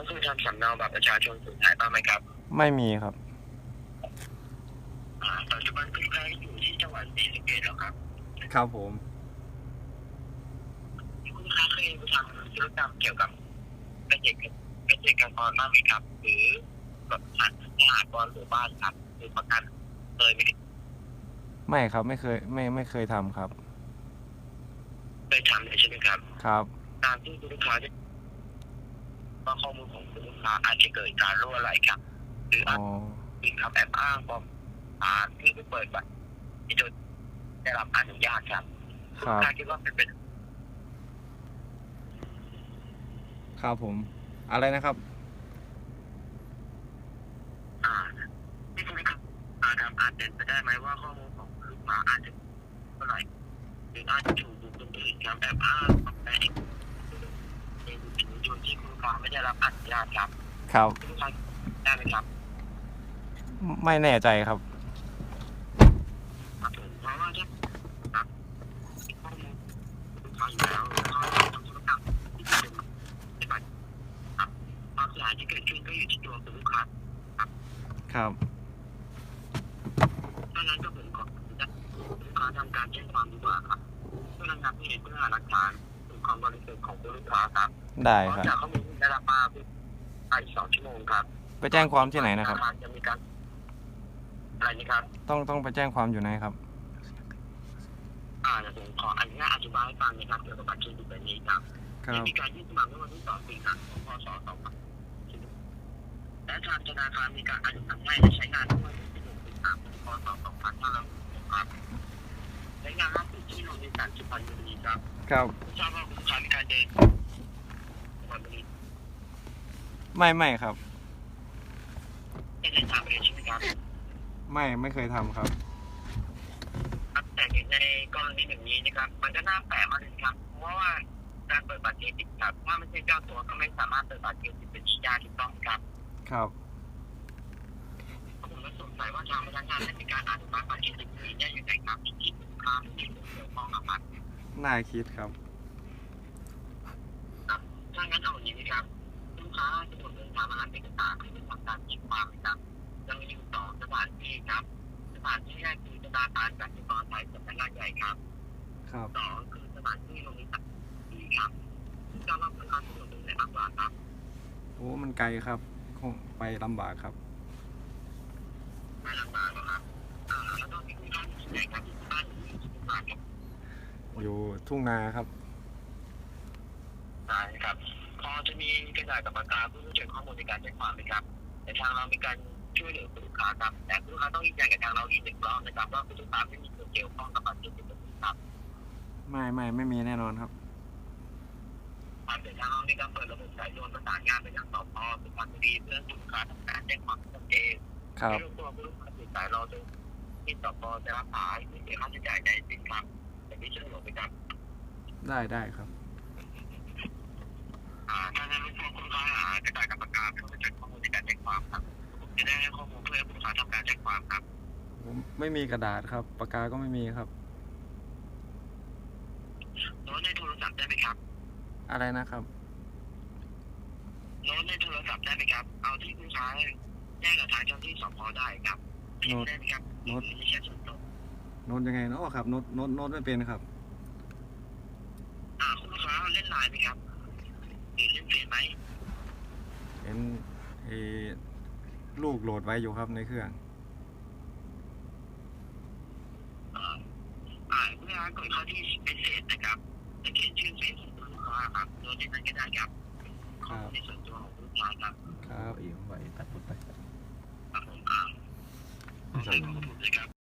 แล้วเคยทำสำเนาบัตรประชาชนสุดท้ายบ้างไหมครับ ไม่มีครับ อ่าปัจจุบันคุณค้าอยู่ที่จังหวัดศรีสะเกษแล้วครับ ครับผม คุณค้าเคยทำธุรกรรมเกี่ยวกับเกษตรเกษตรกรบ้างไหมครับ หรือแบบผ่านสหกรณ์หรือบ้านครับหรือประกันเคยไหมไม่ครับไม่เคยไม่ไม่เคยทำครับ เคยทำเลยใช่ไหมครับ ครับ ตามที่คุณลูกค้าได้ ว่าข้อมูลของคุณลูกค้าอาจจะเกิดการรั่วไหลครับหรืออ๋อาอจมีคำแอบอ้างปลอมอ่าที่ไม่เปิดบัตรที่โดยได้รับอนุญาตครับครัลูบกค้าคิดว่าเป็นเป็นครับผม อะไรนะครับ อ่าที่คุณลูกค้าอ่าครับอาจเป็นไปได้ไหมว่าข้อมูลของคุณลูกค้าอาจจะรั่วไหลหรืออาจจะถูกบุคคลอื่นครับแอบอ้างปลอมแปลงเป็น ถึงจุดที่คุณลูกค้าไม่ได้รับอนุญาตครับครับ คุณลูกค้าได้ไหมครับไม่แน่ใจครับ ครับผมเพราะว่าถ้าครับมีข้อมูลลูกค้าอยู่แล้วแล้วก็ทำธุรกรรมที่เป็นปฏิบัติครับความเสียหายที่เกิดขึ้นก็อยู่ที่ตัวคุณลูกค้าครับดังนั้นก็ผมขอจะลูกค้าทำการแจ้งความดีกว่าครับเพื่อระงับเหตุเพื่อหาหลักฐานถึง ความบริสุทธิ์ของคุณลูกค้าครับได้เพราะครับจากข้อมูลที่ได้รับมาภายในสองชั่วโมงครับไปแจ้งความที่ไหนนะครับจะมีการอะไรนี่ครับ ต้องต้องไปแจ้งความอยู่ไหนครับ อ่าเดี๋ยวผมขออนุญาตอธิบายให้ฟังนะครับเกี่ยวกับบัตรเครดิตแบบนี้ครับครับมีการยื่นสมัครเมื่อวันที่ 2 สิงหาคม พศ 25และทางธนาคารมีการอนุมัติให้และใช้งานเมื่อวันที่16สิงหาคม พศ 2566ครับใช้งานล่าสุดที่โรงเรียนสันสุพรรณบุรีครับครับ ทราบว่าคุณลูกค้ามีการเดินจังหวัดบุรีไม่ไม่ครับเป็นในทางไปเลยใช่ไหมครับไม่ไม่เคยทำครับ ครับแต่ในกรณีแบบนี้นะครับ มันก็น่าแปลกมากเลยครับ เพราะว่าการเปิดบัตรเครดิตครับถ้าไม่ใช่เจ้าตัวก็ไม่สามารถเปิดบัตรเครดิตเป็นที่ได้ถูกต้องไหมครับ ครับ ผมก็สงสัยว่าทางพนักงานได้มีการอนุมัติบัตรเครดิตนี้ได้ยังไงครับที่ลูกค้าไม่มีส่วนเกี่ยวข้องกับมันน่าคิดครับครับถ้างั้ นเอาอย่างนี้นะครับลูกค้าสะดวกเดินทางมารับเอกสารให้เป็นทางการแจ้งความนะครับจะมีอยู่สองสถานที่ครับ สถานที่แรกคือธนาคารกสิกรไทยสำนักงานใหญ่ครับครับสองคือสถานที่โรงเรียนสัตว์ที่ครับซึ่งการรับประทานสะดวกเดินทางมากกว่าครับโอ้ มันไกลครับคงไปลำบากครับไม่ลำบากหรอกครับอ่าแล้วก็ที่คุณท่านที่ไหนครับที่บ้านหรือที่บ้านครับอยู่ทุ่งนาครับ ใช่ครับ พอจะ มีกระดาษกับปากกาเพื่อเก็บข้อมูลในการแจ้งความไหมครับแต่ทางเรามีการช่วยเหลือผู้ลูกค้าครับแต่ผู้ลูกค้าต้องยืนยันกับทางเราอีกหนึ่งรอบนะครับว่าผู้ลูกค้าไม่มีส่วนเกี่ยวข้องกับบัตรเครดิตนี้ครับไม่ไม่ไม่มีแน่นอนครับผ่านแต่ทางเรามีการเปิดระบบสายด่วนประสานงานไปยังสพสุพรรณบุรีเพื่อผู้ลูกค้าทำการแจ้งความชัดเจนครับไม่รบกวนผู้ลูกค้าติดสายรอจนที่สพจะรับสายไม่เสียค่าใช้จ่ายใดสิ้นครับแต่นี้ช่วยเหลือไปครับได้ได้ครับ อ่าถ้างั้นรบกวนคุณ ลูกค้าหากระดาษกับปากกาเพื่อบันทึกข้อมูลในการแจ้งความครับผมจะได้ให้ข้อมูลเพื่อให้ผู้ลูกค้าทำการแจ้งความครับ ผมไม่มีกระดาษครับ ปากกาก็ไม่มีครับ โน้ตในโทรศัพท์ได้ไหมครับ อะไรนะครับ โน้ตในโทรศัพท์ได้ไหมครับ เอาที่คุณลูกค้าแจ้งกับทางเจ้าหน้าที่สพได้ครับพิมพ์ได้ไหมครับโน้ต มีแค่ส่วนตัวโน้ตยังไงเนาะครับโน้ตโน้ตโน้ตไม่เป็นครับ อ่าคุณลูกค้าเล่นไลน์ไหมครับหรือเล่นเฟซไหม เป็นเออลูกโหลดไว้อยู่ครับในเครื่อง อ่าอ่าเมื่อกดเข้าที่เป็นเฟซนะครับจะเขียนชื่อเฟซของคุณลูกค้าครับโดยในนั้นก็ได้ครับข้อมูลในส่วนตัวของคุณลูกค้าครับครับ เอียงไปตัดพุทไปครับผมอ่าขอบคุณครับ